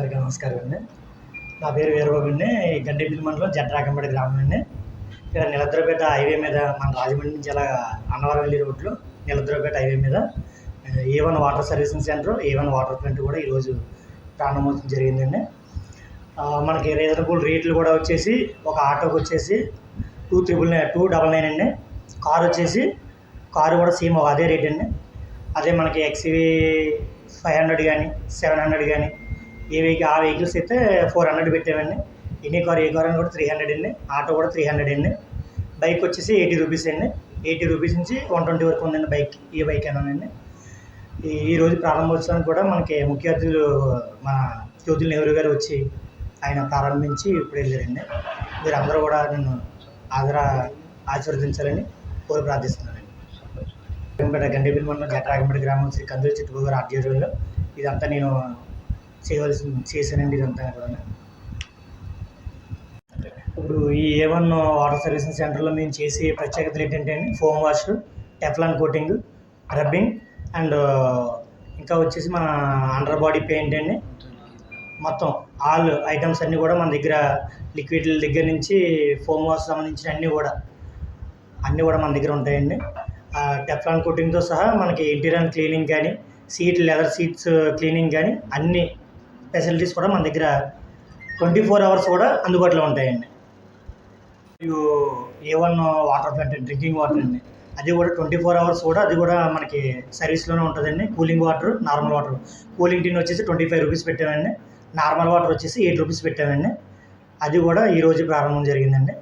అందరికీ నమస్కారం అండి. నా పేరు వీరబాబు అండి. ఈ గండిపిల్లి మండలం జట్రాకంపేట గ్రామం అండి. ఇక్కడ నిలద్రపేట హైవే మీద మన రాజమండ్రి నుంచి ఇలా అన్నవరం రోడ్లో నిలద్రపేట హైవే మీద A one water servicing centre A one water plant కూడా ఈరోజు ప్రారంభమవుతుంది జరిగిందండి. మనకి రీజనబుల్ రేట్లు కూడా వచ్చేసి ఒక ఆటోకి వచ్చేసి two triple nine two double nine అండి. కారు వచ్చేసి కారు కూడా సేమ్ అదే రేట్ అండి. అదే మనకి ఎక్స్వీ ఫైవ్ హండ్రెడ్ కానీ సెవెన్ హండ్రెడ్ కానీ ఏ వెహికల్ ఆ వెహికల్స్ అయితే ఫోర్ హండ్రెడ్ పెట్టామండి. ఎన్ని కార్ ఏ కార్ అని కూడా త్రీ హండ్రెడ్ అండి. ఆటో కూడా త్రీ హండ్రెడ్ అండి. బైక్ వచ్చేసి ఎయిటీ రూపీస్ అండి. ఎయిటీ రూపీస్ నుంచి వన్ ట్వంటీ వరకు ఉందండి బైక్ ఏ బైక్ అయినానండి ఈ ఈ రోజు ప్రారంభోత్సవానికి కూడా మనకి ముఖ్య అతిథులు మన జ్యోతుల నెహ్రూ గారు వచ్చి ఆయన ప్రారంభించి ఇప్పుడు వెళ్ళారండి. మీరు అందరూ కూడా నన్ను ఆదరా ఆశీర్వదించాలని కోరి ప్రార్థిస్తున్నానండి. రాగంపేట గండిపిల్లి మండలం జట్రాగంపేట గ్రామం శ్రీ కందులు చిట్టుబాబు గారి ఆధ్వర్యంలో ఇదంతా నేను చేయవలసి చేశానండి ఇదంతా కూడా. ఇప్పుడు ఈ ఏ వన్ వాటర్ సర్వీసింగ్ సెంటర్లో మేము చేసే ప్రత్యేకతలు ఏంటంటే అండి foam wash Teflon coating rubbing and ఇంకా వచ్చేసి మన అండర్ బాడీ పెయింట్ అండి. మొత్తం ఆల్ ఐటమ్స్ అన్నీ కూడా మన దగ్గర లిక్విడ్ల దగ్గర నుంచి ఫోమ్ వాష్ సంబంధించిన అన్నీ కూడా అన్నీ కూడా మన దగ్గర ఉంటాయండి. ఆ, టెఫ్లాన్ కోటింగ్తో సహా మనకి ఇంటీరియర్ క్లీనింగ్ కానీ సీట్ లెదర్ సీట్స్ క్లీనింగ్ కానీ అన్నీ ఫెసిలిటీస్ కూడా మన దగ్గర ట్వంటీ ఫోర్ అవర్స్ కూడా అందుబాటులో ఉంటాయండి. మరియు A one water plant drinking water అండి. అది కూడా ట్వంటీ ఫోర్ అవర్స్ కూడా అది కూడా మనకి సర్వీస్లోనే ఉంటుందండి. Cooling water normal water. Cooling tin వచ్చేసి ట్వంటీ ఫైవ్ రూపీస్ పెట్టామండి. నార్మల్ వాటర్ వచ్చేసి ఎయిట్ రూపీస్ పెట్టామండి. అది కూడా ఈరోజు ప్రారంభం జరిగిందండి.